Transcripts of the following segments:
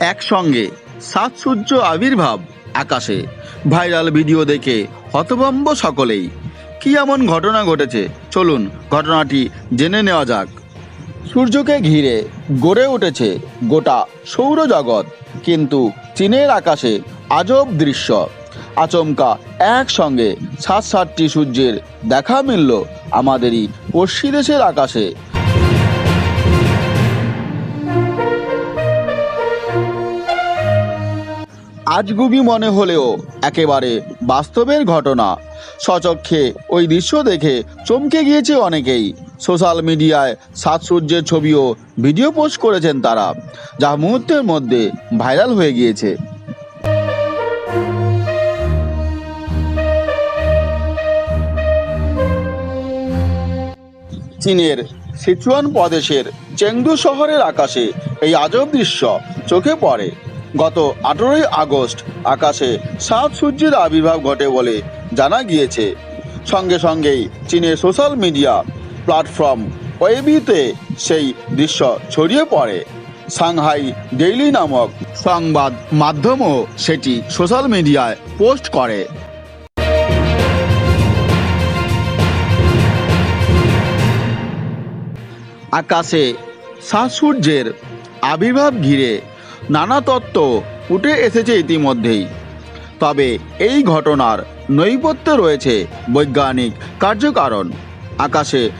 একসঙ্গে সাত সূর্য আবির্ভাব আকাশে। ভাইরাল ভিডিও দেখে হতভম্ব সকলেই। কি এমন ঘটনা ঘটেছে? চলুন ঘটনাটি জেনে নেওয়া যাক। সূর্যকে ঘিরে গড়ে উঠেছে গোটা সৌরজগৎ, কিন্তু চীনের আকাশে আজব দৃশ্য। আচমকা একসঙ্গে সাত সাতটি সূর্যের দেখা মিলল আমাদেরই পশ্চিম দেশের আকাশে। আজগুবি মনে হলেও একেবারে বাস্তবের ঘটনা। সচক্ষে ওই দৃশ্য দেখে চমকে গিয়েছে অনেকেই। সোশ্যাল মিডিয়ায় সাত সূর্যের ছবিও ভিডিও পোস্ট করেছেন তারা, যা মুহূর্তের মধ্যে ভাইরাল হয়ে গিয়েছে। চীনের সিচুয়ান প্রদেশের চেংদু শহরের আকাশে এই আজব দৃশ্য চোখে পড়ে। গত আঠেরোই আগস্ট আকাশে সাত সূর্যের আবির্ভাব ঘটে বলে জানা গিয়েছে। সঙ্গে সঙ্গেই চীনের সোশ্যাল মিডিয়া প্ল্যাটফর্ম ওয়েবিতে সেই দৃশ্য ছড়িয়ে পড়ে। সাংহাই ডেইলি নামক সংবাদ মাধ্যমও সেটি সোশ্যাল মিডিয়ায় পোস্ট করে। আকাশে সাত সূর্যের আবির্ভাব ঘিরে নানা তত্ত্ব উঠে এসেছে ইতিমধ্যেই। তবে এই ঘটনার নৈপথ্যে রয়েছে বৈজ্ঞানিক কার্যকারণ। আকাশে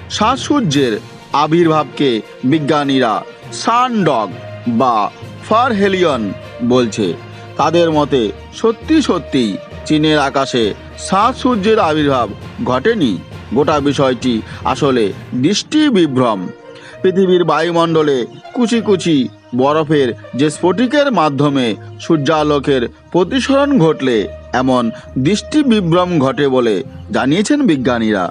সূর্যের আবির্ভাবকে বিজ্ঞানীরা সানডগ বা ফারহেলিয়ন বলছে। তাদের মতে সত্যি সত্যি চীনের আকাশে সূর্যের আবির্ভাব ঘটেনি। গোটা বিষয়টি আসলে দৃষ্টি বিভ্রম পৃথিবীর বায়ুমণ্ডলে কুচি কুচি বরফের যে স্ফটিকের মাধ্যমে সূর্যালোকের প্রতিসরণ ঘটলে এমন দৃষ্টি বিভ্রম ঘটে বলে জানিয়েছেন বিজ্ঞানীরা।